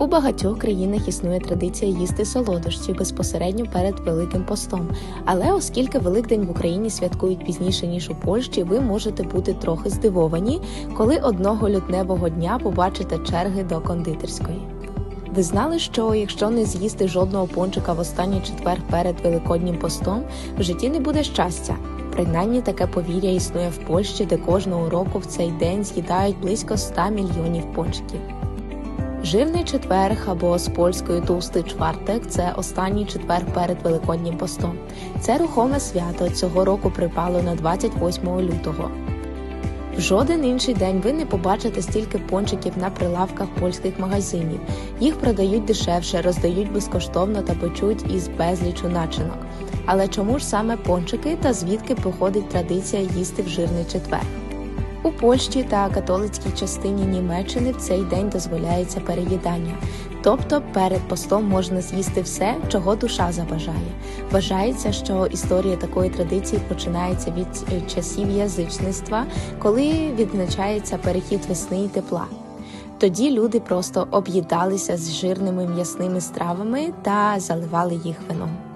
У багатьох країнах існує традиція їсти солодощі безпосередньо перед Великим постом. Але оскільки Великдень в Україні святкують пізніше ніж у Польщі, ви можете бути трохи здивовані, коли одного лютневого дня побачите черги до кондитерської. Ви знали, що якщо не з'їсти жодного пончика в останній четвер перед Великоднім постом, в житті не буде щастя. Принаймні таке повір'я існує в Польщі, де кожного року в цей день з'їдають близько 100 мільйонів пончиків. Жирний четверг або з польською товстий чвартик це останній четвер перед Великоднім постом. Це рухоме свято цього року припало на 28 лютого. В жоден інший день ви не побачите стільки пончиків на прилавках польських магазинів. Їх продають дешевше, роздають безкоштовно та печуть із безлічу начинок. Але чому ж саме пончики та звідки походить традиція їсти в жирний четвер? У Польщі та католицькій частині Німеччини в цей день дозволяється переїдання, тобто перед постом можна з'їсти все, чого душа забажає. Вважається, що історія такої традиції починається від е, часів язичництва, коли відзначається перехід весни і тепла. Тоді люди просто об'їдалися з жирними м'ясними стравами та заливали їх вином.